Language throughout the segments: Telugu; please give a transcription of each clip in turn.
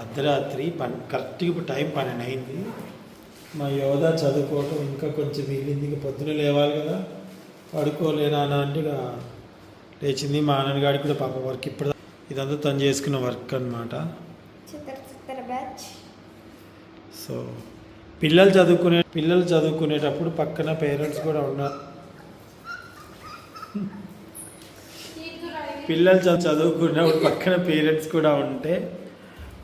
అర్ధరాత్రి పన్ కరెక్ట్గా ఇప్పుడు టైం పన్నెండు అయింది మా యోధ చదువుకోవటం ఇంకా కొంచెం మిగిలింది. ఇంకా పొద్దున లేవాలి కదా. పడుకోలేనా అని అంటే ఇక లేచింది. మా నాన్నగాడికి కూడా పాప వర్క్ ఇప్పుడు ఇదంతా తను చేసుకున్న వర్క్ అనమాట సో పిల్లలు చదువుకునే పిల్లలు చదువుకునేటప్పుడు పక్కన పేరెంట్స్ కూడా ఉన్నారు. పిల్లలు చదువు చదువుకునేటప్పుడు పక్కన పేరెంట్స్ కూడా ఉంటే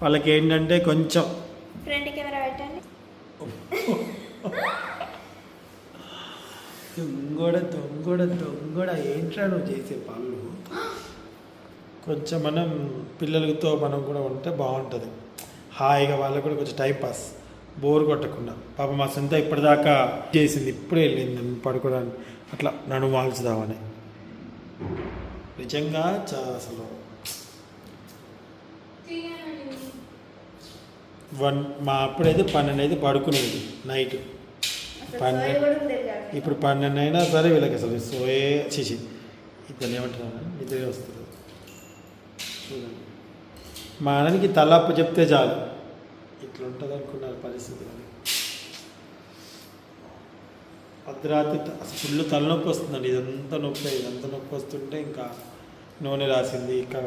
వాళ్ళకి ఏంటంటే కొంచెం ఫ్రంట్ కెమెరా పెట్టండి. దొంగోడ దొంగోడ దొంగోడ ఏంట్రా నువ్వు చేసే పనులు? కొంచెం మనం పిల్లలతో మనం కూడా ఉంటే బాగుంటుంది. హాయిగా వాళ్ళకు కూడా కొంచెం టైం పాస్ బోర్ కొట్టకుండా. పాప మా సొంత ఇప్పటిదాకా చేసింది ఇప్పుడే వెళ్ళింది నన్ను పడుకోవడానికి. అట్లా నన్ను వాల్చుదామని. నిజంగా చా అసలు వన్ మా అప్పుడైతే పన్నెండు అయితే పడుకునేది నైట్. పన్నెండు. ఇప్పుడు పన్నెండు అయినా సరే వీళ్ళకి అసలు సోయే చేసి ఇద్దరు ఏమంటారు నిద్రే వస్తుంది మా అన్నకి తలప్పు చెప్తే చాలు. ఇట్లా ఉంటుంది అనుకున్నారు పరిస్థితి అర్ధరాత్రి అసలు ఫుల్ తలనొప్పి వస్తుందండి. ఇదంతా నొప్పి ఇదంతా నొప్పి వస్తుంటే ఇంకా నూనె రాసింది ఇంకా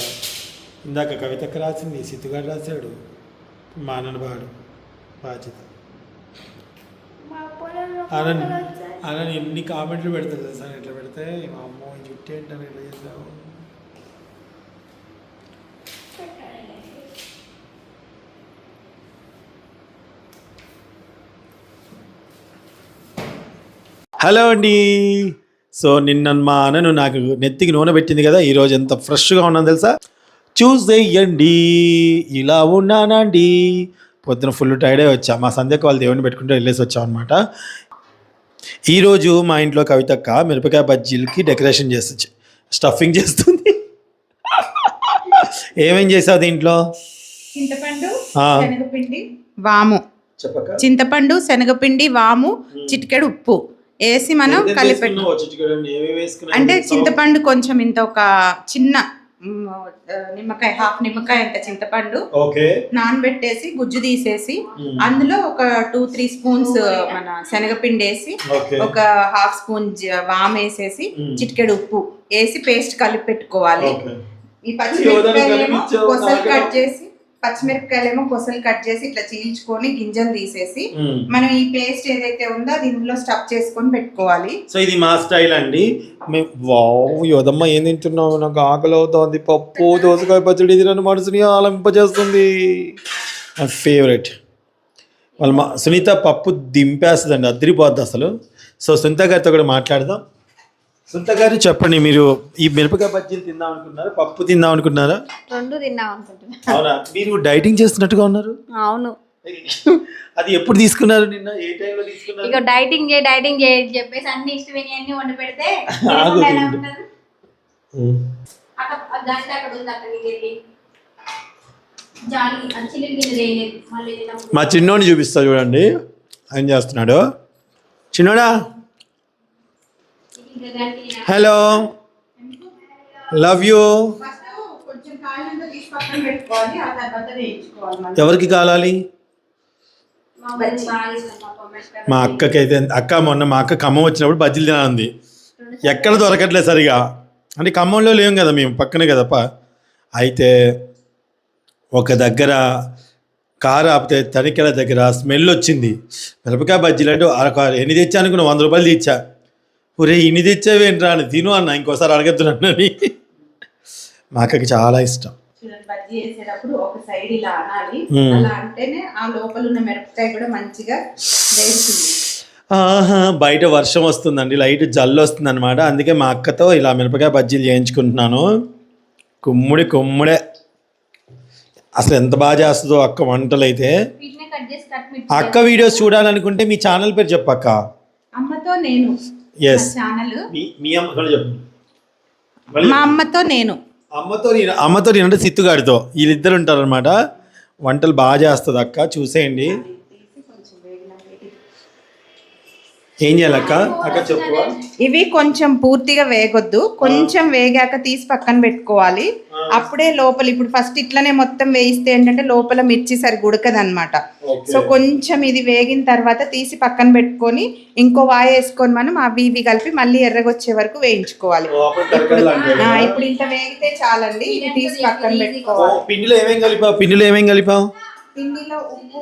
ఇందాక కవితక్క రాసింది సిద్ధుగాడు రాశాడు. మా అన్నను బాడు బాధ్యత వచ్చాయి. ఆనంద్ ఎన్ని కామెంట్లు పెడతారు తెలుసా ఇట్లా పెడితే మా అమ్మ జుట్టు ఏంటని ఇట్లా చేసావు. హలో అండి సో నిన్న మా అన్నను నాకు నెత్తికి నూనె పెట్టింది కదా ఈరోజు ఎంత ఫ్రెష్గా ఉన్నాను తెలుసా చూసేయండి ఇలా ఉన్నానండి. పొద్దున ఫుల్ టైడే వచ్చా. మా సంధ్యకు వాళ్ళు దేవుని పెట్టుకుంటే వెళ్ళేసి వచ్చాం అనమాట ఈరోజు మా ఇంట్లో కవితక్క మిరపకాయ బజ్జీలకి డెకరేషన్ చేస్తుంది. స్టఫింగ్ చేస్తుంది. ఏమేం చేసావు దీంట్లో? చింతపండు. శనగపిండి వాము. చింతపండు శనగపిండి వాము చిటికెడు ఉప్పు. వేసి మనం కలిపెట్టు అంటే చింతపండు కొంచెం ఇంత ఒక చిన్న నిమ్మకాయ హాఫ్ నిమ్మకాయ అంత చింతపండు. ఓకే. నానబెట్టేసి గుజ్జు తీసేసి అందులో ఒక టూ త్రీ స్పూన్స్ మన శనగపిండి వేసి ఒక హాఫ్ స్పూన్ వామ్ వేసేసి. చిటికెడు ఉప్పు వేసి పేస్ట్ కలిపి పెట్టుకోవాలి. ఈ కనిపించావు కొసలు. కట్ చేసి పచ్చిమిరపకాయలేమో కొసలు కట్ చేసి ఇట్లా చీల్చుకొని గింజలు తీసేసి. మనం ఈ పేస్ట్ ఏదైతే ఉందో ఇందులో స్టఫ్ చేసుకొని పెట్టుకోవాలి. సో ఇది మా స్టైల్ అండి. మేము వావ్ యోదమ్మ ఏం తింటున్నావు? నాకు ఆకలి అవుతోంది. పప్పు దోసకాయ పచ్చడి ఇది నన్ను మనసుని ఆలంపజేస్తుంది నా ఫేవరెట్ వాళ్ళ మా సునీత పప్పు దింపేస్తుందండి. అద్దరిపోద్ది అసలు. సో సునీత గారితో కూడా మాట్లాడదాం. సునీత గారు చెప్పండి మీరు ఈ మిరపకాయ బజ్జీలు తిందాం అనుకున్నారా పప్పు తిందాం అనుకున్నారా? రెండు తిన్నాం అనుకుంటున్నా. అవునా? మీరు డైటింగ్ చేస్తున్నట్టుగా ఉన్నారు? అవును. అది ఎప్పుడు తీసుకున్నారు నిన్న? ఏ టైంలో తీసుకున్నారు? ఇక డైటింగ్ చేయి డైటింగ్ చేయి అని చెప్పేసి అన్ని ఇష్టమైన అన్ని వండి పెడితే తినకుండా ఎలా? మ్మ్. అక్కడ ఆ గంట అక్కడ ఉంది అక్కడ వెళ్ళి జాలి ఆ చిల్లి గిన్నె చేయలేదు మళ్ళీ తిన్నప్పుడు. మా చిన్నోడిని చూపిస్తా చూడండి. ఏం చేస్తున్నాడు? చిన్నోడా. హలో లవ్ యూ ఎవరికి కాలాలి? మా అక్కకి అయితే అక్క మొన్న మా అక్క ఖమ్మం వచ్చినప్పుడు బజ్జీలు తినాలంది. ఎక్కడ దొరకట్లేదు సరిగా. అంటే ఖమ్మంలో లేం కదా మేము పక్కనే కదప్ప అయితే ఒక దగ్గర కారు ఆపితే తనికెల దగ్గర స్మెల్ వచ్చింది. మిరపకాయ బజ్జీలు అంటే అర- ఎన్ని తెచ్చా అనుకున్నా వంద రూపాయలు తెచ్చా. ఒరే ఇన్ని తెచ్చావేంట్రా అని తిను అన్న ఇంకోసారి అడగద్దునని మా అక్కకి చాలా ఇష్టం. చూడండి బజ్జీ వేసేటప్పుడు ఒక సైడ్ ఇలా అనాలి. మ్మ్. అలా అంటేనే ఆ లోపల ఉన్న మిరపకాయ కూడా మంచిగా వేస్తుంది ఆహా బయట వర్షం వస్తుందండి లైట్ జల్లు వస్తుంది అనమాట అందుకే మా అక్కతో ఇలా మిరపకాయ బజ్జీలు చేయించుకుంటున్నాను. కుమ్ముడి కుమ్ముడే. అసలు ఎంత బాగా చేస్తుందో అక్క వంటలు అయితే అక్క వీడియోస్ చూడాలనుకుంటే మీ ఛానల్ పేరు చెప్పక్క. అమ్మతో నేను. ఎస్ ఛానల్ మీ అమ్మ అమ్మతో నేను. అమ్మతో నేను అమ్మతో నేనంటే సిత్తుగాడితో వీళ్ళిద్దరు ఉంటారనమాట వంటలు బాగా చేస్తుంది అక్క చూసేయండి. ఏం చేయాలి అక్క చెప్పు. ఇవి కొంచెం పూర్తిగా వేగొద్దు. కొంచెం వేగాక తీసి పక్కన పెట్టుకోవాలి. అప్పుడే లోపల ఇప్పుడు ఫస్ట్ ఇట్లనే మొత్తం వేయిస్తే ఏంటంటే లోపల మిర్చి సరిగ్గా ఉడకదన్నమాట. Okay. సో కొంచెం ఇది వేగిన తర్వాత తీసి పక్కన పెట్టుకొని ఇంకో వాయ వేసుకొని మనం అవి ఇవి కలిపి మళ్ళీ ఎర్రగొచ్చే వరకు వేయించుకోవాలి. ఇప్పుడు ఇంత వేగితే చాలండి. ఇది తీసి పక్కన పెట్టుకోవాలి. పిండిలో ఏమేం కలిపావు? పిండిలో ఏమేం కలిపావు? పిండిలో ఉప్పు.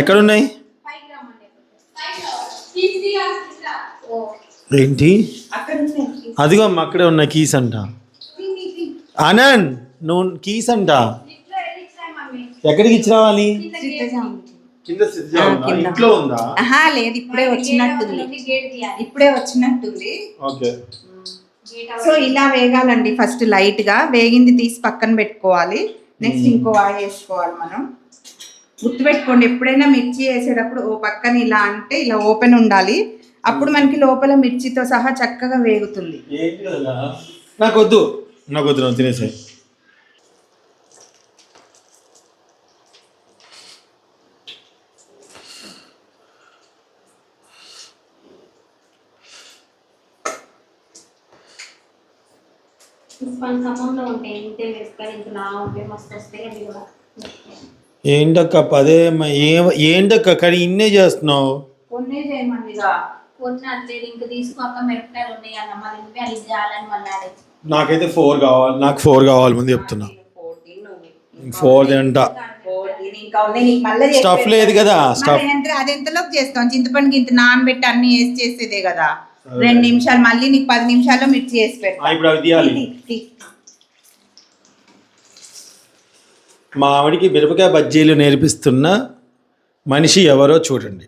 ఎక్కడున్నాయి? ఏంటి. అదిగో అక్కడే ఉన్న కీస్ అంట. ఆనంద్ నువ్వు కీస్ అంట. ఎక్కడికి ఇచ్చి రావాలి చిత్తజాము. కింద సిద్ధంగా ఆ, ఉందా? కింద. ఇంట్లో ఉందా? ఆహా లేదు ఇప్పుడే వచ్చినట్టుంది. ఇప్పుడే వచ్చినట్టుంది. సో ఇలా వేగాలండి. ఫస్ట్ లైట్గా వేగింది తీసి పక్కన పెట్టుకోవాలి. నెక్స్ట్ ఇంకో వాయి వేసుకోవాలి మనం. గుర్తుపెట్టుకోండి ఎప్పుడైనా మిర్చి వేసేటప్పుడు ఓ పక్కన ఇలా అంటే ఇలా ఓపెన్ ఉండాలి. అప్పుడు మనకి లోపల మిర్చితో సహా చక్కగా వేగుతుంది. ఏంటి కదా? నాకు వద్దు నాకు వద్దు నువ్వు తినేసాయి. మన ఖమ్మంలో ఉంటాయి ఇంతే వేసుకొని ఇంత నా ఉంటే మస్తు వస్తాయి అవి కూడా. ఏంటక్క పదే ఏంటక్క కానీ ఇన్నే చేస్తున్నావు? కొన్నే చేయమండిగా కొన్ని అట్లేదు ఇంక తీసుకోక మిరపకాయలు ఉన్నాయి అన్న మళ్ళీ నువ్వే అది చేయాలని మళ్ళీ ఆడే నాకైతే ఫోర్ కావాలి నాకు ఫోర్ కావాలి ముందు చెప్తున్నా. ఫోర్ తింట. స్టఫ్ లేదు కదా స్టఫ్. అది ఎంతలోకి చేస్తాం చింతపండుకి ఇంత నానబెట్టి అన్ని వేసి చేసేదే కదా. రెండు నిమిషాలు మళ్ళీ నీకు పది నిమిషాల్లో మిర్చి చేసి ఇప్పుడు మా ఆవిడికి మిరపకాయ బజ్జీలు నేర్పిస్తున్న మనిషి ఎవరో చూడండి.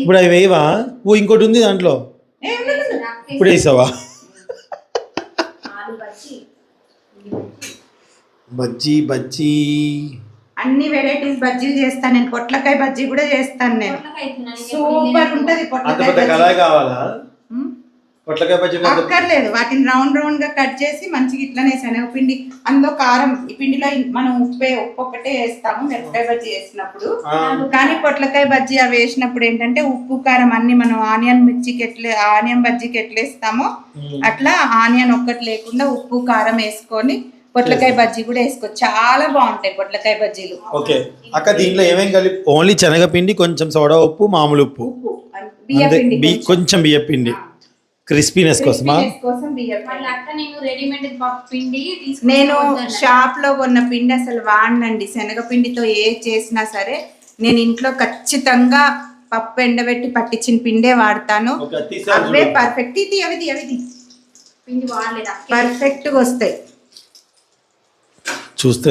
ఇప్పుడు అవి వేయవా? ఓ ఇంకోటి ఉంది దాంట్లో. ఇప్పుడు వేసావా? బజ్జి బజ్జీ. బజ్జీ అన్ని వెరైటీస్ బజ్జీలు చేస్తాను నేను. పొట్లకాయ బజ్జీ కూడా చేస్తాను నేను. సూపర్ ఉంటది పొట్లకాయ కావాలా. పొట్లకాయ బజ్జీ అంత- అక్కర్లేదు. వాటిని రౌండ్ రౌండ్గా కట్ చేసి మంచిగా ఇట్లనే శనగపిండి అందులో కారం ఈ పిండిలో మనం ఉప్పే ఉప్పు ఒక్కటే వేస్తాము మిరపకాయ బజ్జీ వేసినప్పుడు. కానీ పొట్లకాయ బజ్జీ అవి వేసినప్పుడు ఏంటంటే ఉప్పు కారం అన్ని మనం ఆనియన్ మిర్చికి ఎట్లే ఆనియన్ బజ్జీకి ఎట్లేస్తామో. అట్లా ఆనియన్ ఒక్కటి లేకుండా ఉప్పు కారం వేసుకొని పొట్లకాయ బజ్జీ కూడా వేసుకోవచ్చు. చాలా బాగుంటాయి పొట్లకాయ బజ్జీలు. ఓకే. అక్క దీంట్లో ఏమేం కలిపి ఓన్లీ శనగపిండి కొంచెం సోడా ఉప్పు మామూలు ఉప్పు. కొంచెం. బియ్య పిండి క్రిస్పీనెస్ కోసమా? Crispiness కోసం బియ్య. పిండి. మళ్ళీ అక్క నేను రెడీమేడ్ పిండి తీసుకుని నేను వద్దన్నా. షాప్లో కొన్న పిండి అసలు వాడనండి. శనగపిండితో ఏ చేసినా సరే నేను ఇంట్లో ఖచ్చితంగా పప్పు ఎండబెట్టి పట్టించిన పిండే వాడతాను. ఓకే, అది తీసాను అవే చూడు. పర్ఫెక్ట్ ఇది అవిది అవిది. పిండి వాడలేదు? అక్క పర్ఫెక్ట్గా వస్తాయి చూస్తే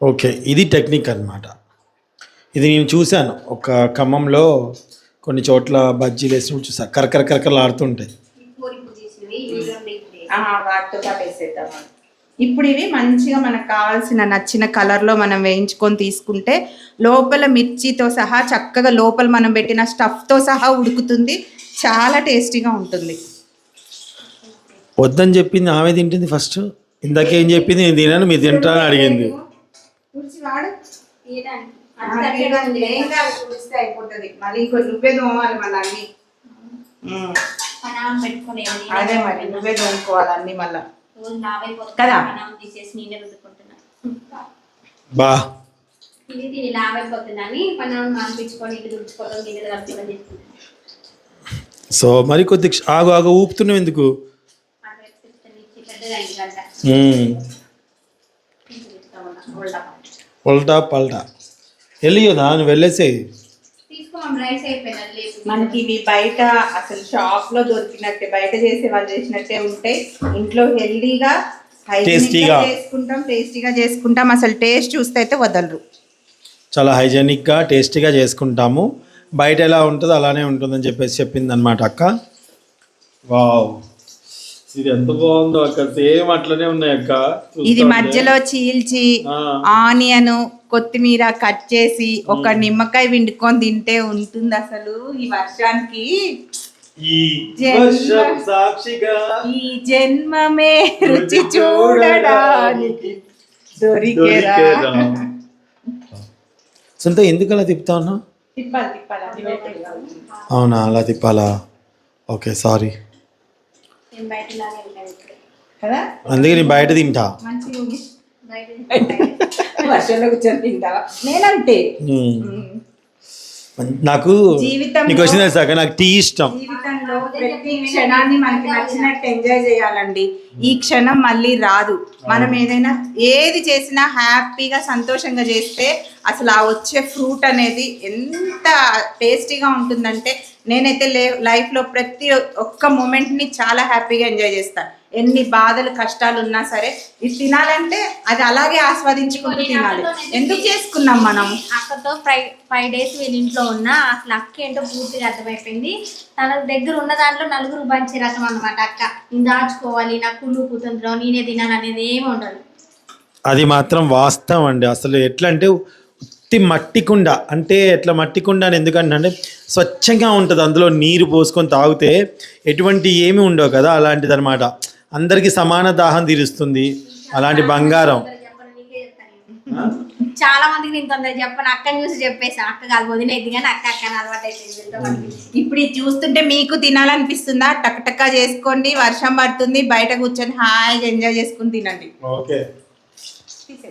ఓకే ఇది టెక్నిక్ అన్నమాట. ఇది నేను చూశాను ఒక ఖమ్మంలో కొన్ని చోట్ల బజ్జీలు వేసినప్పుడు చూసా కరకర కరకరలు ఆడుతుంటాయి ఇప్పుడు ఆ, వాటితో పాటు వేసేద్దాం ఇప్పుడు ఇవి మంచిగా మనకు కావాల్సిన నచ్చిన కలర్లో మనం వేయించుకొని తీసుకుంటే లోపల మిర్చితో సహా చక్కగా లోపల మనం పెట్టిన స్టఫ్తో సహా ఉడుకుతుంది చాలా టేస్టీగా ఉంటుంది వద్దని చెప్పింది ఆమె తింటుంది ఫస్ట్ ఇందాకేం చెప్పింది నేను తినాను మీరు తింటారని అడిగింది అయిపోతుంది. మళ్ళీ ఇంకో నువ్వే తోమాలి మళ్ళీ అన్ని. అదే మరి నువ్వే తోముకోవాలి అన్ని మళ్ళీ. కదా? పనామం తీసేసి నేనే రుద్దుకుంటున్నా బా. ఇది తిని లావైపోతుందని పనామం మానిపించుకొని ఇది రుద్దుకోవడం గిన్నెలు కలుపుకోవడం చేసుకుంటాను సో మరి కొద్ది ఆగు ఆగు ఊపుతున్నావు ఎందుకు? ఉల్టా. పల్టా వెళ్ళియోదా నువ్వు లేదు మనకి ఇవి బయట అసలు షాప్లో దొరికినట్టే బయట చేసే వాళ్ళు చేసినట్టే ఉంటాయి ఇంట్లో హెల్దీగా Tastyగా. చేసుకుంటాం టేస్టీగా చేసుకుంటాం. అసలు టేస్ట్ చూస్తే అయితే వదలరు. చాలా హైజెనిక్గా టేస్టీగా చేసుకుంటాము. బయట ఎలా ఉంటుందో అలానే ఉంటుందని చెప్పేసి చెప్పింది అనమాట అక్క. వావ్. ఇది ఎంత బాగుందో అక్క. సేమ్ అట్లనే ఉన్నాయి అక్క. ఇది మధ్యలో చీల్చి. ఆనియన్ కొత్తిమీర కట్ చేసి ఒక నిమ్మకాయ విండుకొని తింటే ఉంటుంది అసలు ఈ వర్షానికి. ఈ జన్మ- వర్షం సాక్షిగా ఈ జన్మమే రుచి చూడడానికి దొరికేరా. సొంత ఎందుకు అలా తిప్పుతా ఉన్నా. అవునా అలా తిప్పాలా? ఓకే సారీ నేను బయట ఇలాగే ఉంటాను ఇప్పుడు కదా? అందుకే నేను బయట తింటా. వర్షంలో కూర్చొని తింటావా? మ్మ్. నాకు నీకు వచ్చింది తెలుసాక నాకు టీ ఇష్టం. జీవితంలో ప్రతి క్షణాన్ని మనకి నచ్చినట్టు ఎంజాయ్ చేయాలండి. ఈ క్షణం మళ్ళీ రాదు. మనం ఏదైనా ఏది చేసినా హ్యాపీగా సంతోషంగా చేస్తే అసలు ఆ వచ్చే ఫ్రూట్ అనేది ఎంత టేస్టీగా ఉంటుందంటే నేనైతే లే లైఫ్లో ప్రతి ఒక్క మూమెంట్ని చాలా హ్యాపీగా ఎంజాయ్ చేస్తాను ఎన్ని బాధలు కష్టాలు ఉన్నా సరే ఇది తినాలంటే అది అలాగే ఆస్వాదించుకుంటూ తినాలి. ఎందుకు చేసుకున్నాం మనం అక్కతో ఫైవ్ ఫైవ్ డేస్ వీళ్ళ ఇంట్లో ఉన్నా అసలు అక్క ఏంటో పూర్తిగా అర్థమైపోయింది. తన దగ్గర ఉన్న దాంట్లో నలుగురు పంచే రకం అనమాట అక్క. నేను దాచుకోవాలి నా కుళ్ళు కూతుందో నేనే తినాలి అనేది ఏమి ఉండదు. అది మాత్రం వాస్తవం అండి. అసలు ఎట్లా అంటే ఉత్తి మట్టి కుండ. అంటే ఎట్లా మట్టి కుండ అని ఎందుకంటే అంటే స్వచ్ఛంగా ఉంటుంది. అందులో నీరు పోసుకొని తాగితే ఎటువంటి ఏమి ఉండవు కదా అలాంటిది అనమాట అందరికీ సమాన దాహం తీరుస్తుంది. అలాంటి బంగారం. చాలా మందికి నేను తొందరగా చెప్పను. అక్కని చూసి చెప్పేసాను అక్క కాదు వదిలేదు కానీ అక్క అక్క అని అలవాటు అయిపోయింది. వీళ్ళతో మనకి. ఇప్పుడు ఇది చూస్తుంటే మీకు తినాలనిపిస్తుందా? టక్ టక్కా చేసుకోండి వర్షం పడుతుంది బయట కూర్చొని హాయిగా ఎంజాయ్ చేసుకుని తినండి. ఓకే.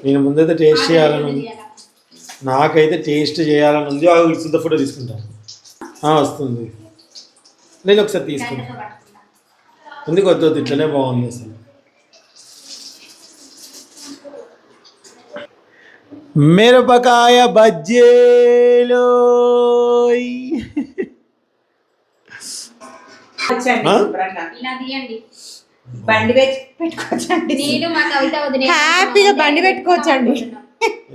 నేను ముందైతే టేస్ట్ చేయాలని ఉంది. నాకైతే టేస్ట్ చేయాలని ఉంది. ఆ సుద్ద ఫోటో తీసుకుంటాను ఆ, వస్తుంది. నేను ఒకసారి తీసుకుంటాను ఎందుకు వద్దు వద్దు ఇట్లనే బాగుంది అసలు. మిరపకాయ బజ్జీలు బండి పెట్టి పెట్టుకోవచ్చండి. నేను మా కవిత వదిన హ్యాపీగా బండి పెట్టుకోవచ్చండి.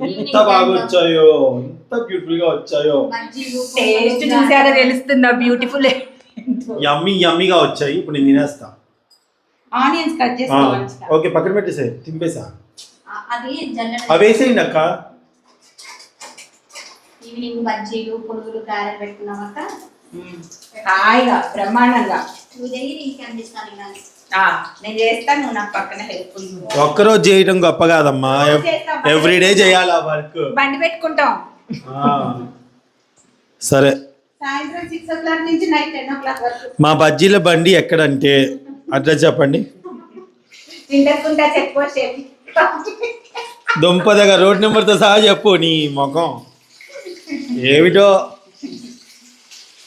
ఎంత బాగా వచ్చాయో ఎంత బ్యూటిఫుల్గా వచ్చాయో టేస్ట్ చూసాక తెలుస్తుందా? బ్యూటిఫుల్ యమ్మీ యమ్మీగా వచ్చాయి. ఇప్పుడు నేను తినేస్తా. ఆనియన్స్ కట్ ఆ, చేసుకోవాలి ఓకే పక్కన పెట్టేసే తింపేసా? అది జల్లెడ అవి వేసేయండి అక్క. ఈవినింగ్ బజ్జీలు పునుగులు గారెలు పెట్టుకున్నామక్క హాయిగా బ్రహ్మాండంగా. నేను చేస్తాను నువ్వు నాకు పక్కన ఒక్కరోజు చేయటం గొప్ప కాదమ్మా. ఎవ్రీడే చేయాలి ఆ వర్క్? బండి పెట్టుకుంటాం. సరే. సాయంత్రం సిక్స్ ఓ క్లాక్ నుంచి నైట్ టెన్ ఓ క్లాక్ వరకు. మా బజ్జీల బండి ఎక్కడంటే అడ్రస్ చెప్పండి. తింటకుంటా చెప్పుకో షేప్ దుంప దగ్గర రోడ్ నెంబర్తో సహా చెప్పు నీ ముఖం. ఏమిటో?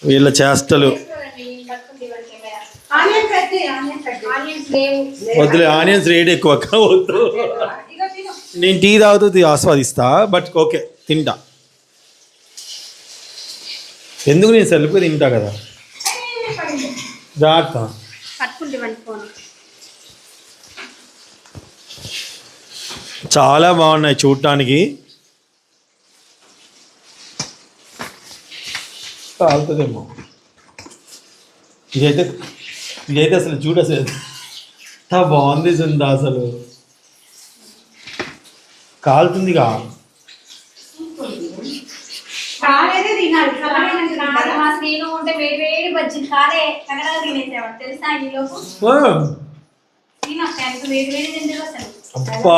వీళ్ళ చేష్టలు. వద్దులే ఆనియన్స్ రేట్ ఎక్కువ వద్దు. నేను టీ తాగుతూ ఆస్వాదిస్తా బట్ ఓకే తింటా. ఎందుకు నేను సెల్ఫ్ తింటా కదా? జాగ్రత్త. చాలా బాగున్నాయి చూడటానికి కాలుతుందేమో ఇదైతే ఇదైతే అసలు చూడు అసలు ఎంత బాగుంది సుందా అసలు. కాలుతుందిగా. అబ్బా.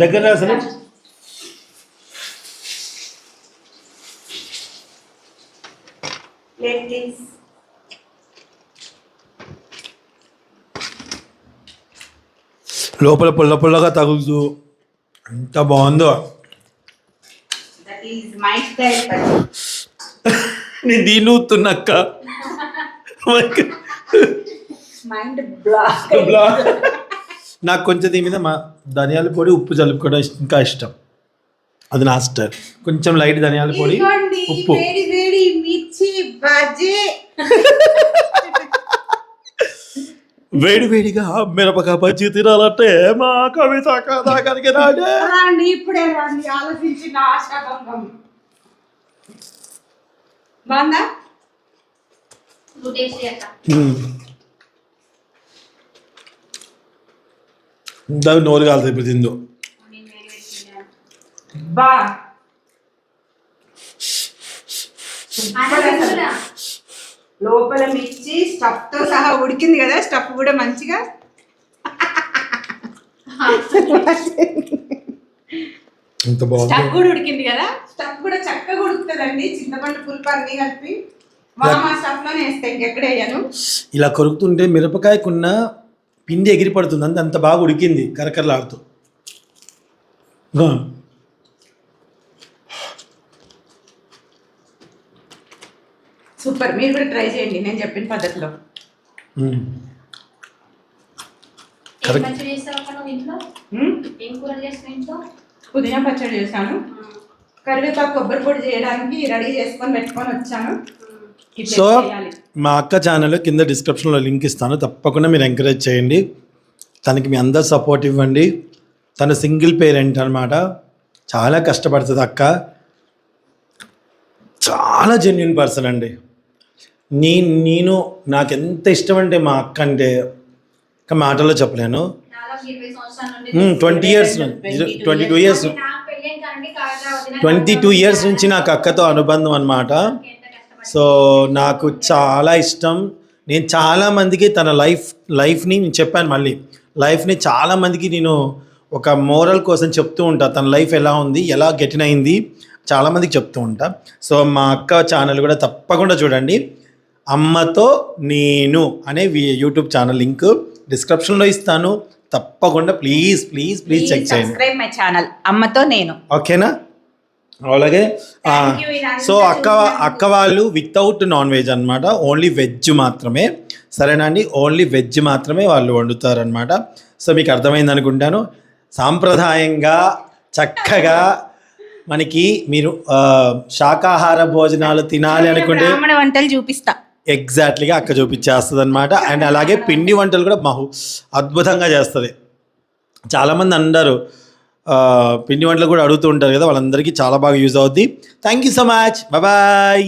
దగ్గర అసలు? లోపల పుల్ల పుల్లగా తగులుతూ ఎంత బాగుందో. నేను దీన్ని ఊతున్నాక్క మైండ్ బ్లాక్ నాకు కొంచెం దీని మీద మా ధనియాల పొడి ఉప్పు జలుపుకోవడం ఇష్ట- ఇంకా ఇష్టం. అది నా స్టైల్. కొంచెం లైట్ ధనియాల పొడి ఉప్పు. వేడి వేడి మిర్చి బజ్జీ. వేడి వేడిగా మిరపకాయ బజ్జీ తినాలంటే మా కవిత కదా కనుక రాడే. రండి ఇప్పుడే రండి ఆలోచించి నా ఆశాభంగం బాగుందా నువ్వు టేస్ట్ చేస్తా ఉమ్. ఇందాక నోరు కాలుతుంది ఇప్పుడు తిందో నేను వేడి వేడి తిన్నాను బా అదే కూడా. లోపల మిర్చి స్టఫ్తో సహా ఉడికింది కదా స్టఫ్ కూడా మంచిగా. ఎంత బాగుంది. స్టఫ్ కూడా ఉడికింది కదా? స్టఫ్ కూడా చక్కగా ఉడుకుతుందండి. చింతపండు పులుపు అన్ని కలిపి. వామ స్టఫ్లోనే వేస్తాయి ఇంకెక్కడ వేయను? ఇలా కొరుకుతుంటే మిరపకాయకున్న పిండి ఎగిరి పడుతుంది అంత అంత బాగా ఉడికింది కరకరలాడుతూ. సూపర్ మీరు కూడా ట్రై చేయండి నేను చెప్పిన పద్ధతిలో. పుదీనా పచ్చడి చేశాను. కరివేపాకు కొబ్బరి పొడి చేయడానికి రెడీ చేసుకొని పెట్టుకొని వచ్చాను. సో. మా అక్క ఛానల్ కింద డిస్క్రిప్షన్లో లింక్ ఇస్తాను. తప్పకుండా మీరు ఎంకరేజ్ చేయండి. తనకి మీ అందరు సపోర్ట్ ఇవ్వండి. తను సింగిల్ పేరెంట్ అనమాట చాలా కష్టపడుతుంది అక్క. చాలా జెన్యున్ పర్సన్ అండి. నీ నేను నాకు ఎంత ఇష్టం అంటే మా అక్క అంటే ఇంకా మాటల్లో చెప్పలేను. Twenty years twenty two years twenty two years నుంచి నాకు అక్కతో అనుబంధం అనమాట సో నాకు చాలా ఇష్టం. నేను చాలా మందికి తన లైఫ్ లైఫ్ని నేను చెప్పాను మళ్ళీ. లైఫ్ని చాలా మందికి నేను ఒక మోరల్ కోసం చెప్తూ ఉంటా. తన లైఫ్ ఎలా ఉంది ఎలా గెటిన్ అయింది చాలా మందికి చెప్తూ ఉంటా. సో మా అక్క ఛానల్ కూడా తప్పకుండా చూడండి. అమ్మతో నేను అనే యూట్యూబ్ ఛానల్ లింక్ డిస్క్రిప్షన్లో ఇస్తాను. తప్పకుండా ప్లీజ్ ప్లీజ్ ప్లీజ్ చెక్ చేయండి. My channel. అమ్మతో నేను. ఓకేనా? అలాగే సో అక్క అక్క వాళ్ళు వితౌట్ నాన్ వెజ్ అనమాట ఓన్లీ వెజ్ మాత్రమే. సరేనా అండి? ఓన్లీ వెజ్ మాత్రమే వాళ్ళు వండుతారనమాట సో మీకు అర్థమైంది అనుకుంటాను. సాంప్రదాయంగా చక్కగా మనకి మీరు శాకాహార భోజనాలు తినాలి అనుకుంటే వంటలు చూపిస్తా. ఎగ్జాక్ట్లీగా అక్క చూపించేస్తుంది అనమాట అండ్ అలాగే పిండి వంటలు కూడా బహు అద్భుతంగా చేస్తుంది. చాలామంది అంటారు పిండి వంటలు కూడా అడుగుతూ ఉంటారు కదా వాళ్ళందరికీ చాలా బాగా యూజ్ అవుద్ది. Thank you so much bye